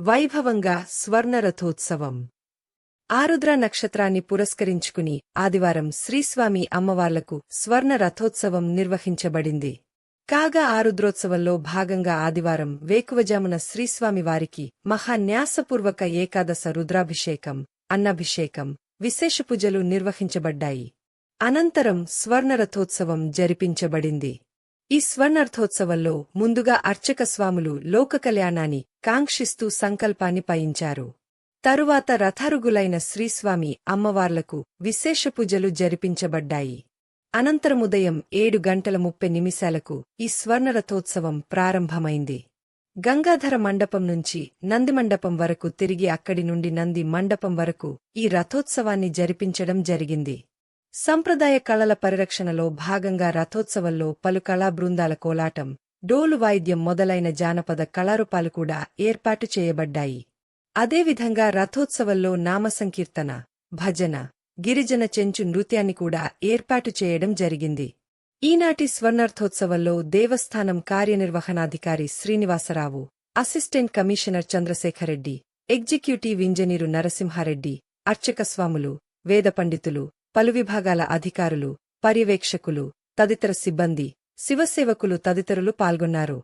వైభవంగా స్వర్ణరథోత్సవం. ఆరుద్ర నక్షత్రాన్ని పురస్కరించుకుని ఆదివారం శ్రీస్వామి అమ్మవార్లకు స్వర్ణ రథోత్సవం నిర్వహించబడింది. కాగా ఆరుద్రోత్సవంలో భాగంగా ఆదివారం వేకువజామున శ్రీస్వామివారికి మహాన్యాసపూర్వక ఏకాదశ రుద్రాభిషేకం అన్నాభిషేకం విశేష పూజలు నిర్వహించబడ్డాయి. అనంతరం స్వర్ణరథోత్సవం జరిపించబడింది. ఈ స్వర్ణార్థోత్సవంలో ముందుగా అర్చక స్వాములు లోక కళ్యాణాన్ని కాంక్షిస్తూ సంకల్పాన్ని పయించారు. తరువాత రథారుగులైన శ్రీస్వామి అమ్మవార్లకు విశేష పూజలు జరిపించబడ్డాయి అనంతరముదయం ఏడు గంటల ముప్పై నిమిషాలకు ఈ స్వర్ణరథోత్సవం ప్రారంభమైంది. గంగాధర మండపం నుంచి నందిమండపం వరకు తిరిగి అక్కడి నుండి నంది మండపం వరకు ఈ రథోత్సవాన్ని జరిపించడం జరిగింది. సంప్రదాయ కళల పరిరక్షణలో భాగంగా రథోత్సవంలో పలు కళా బృందాల కోలాటం డోలు వాయిద్యం మొదలైన జానపద కళారూపాలు కూడా ఏర్పాటు చేయబడ్డాయి. అదేవిధంగా రథోత్సవంలో నామసంకీర్తన భజన గిరిజన చెంచు నృత్యాన్ని కూడా ఏర్పాటు చేయడం జరిగింది. ఈనాటి స్వర్ణార్థోత్సవంలో దేవస్థానం కార్యనిర్వహణాధికారి Srinivasa Rao assistant commissioner Chandrasekhar Reddy executive engineer Narasimha Reddy అర్చక స్వాములు వేద పండితులు పలు విభాగాల అధికారులు పర్యవేక్షకులు తదితర సిబ్బంది శివసేవకులు తదితరులు పాల్గొన్నారు.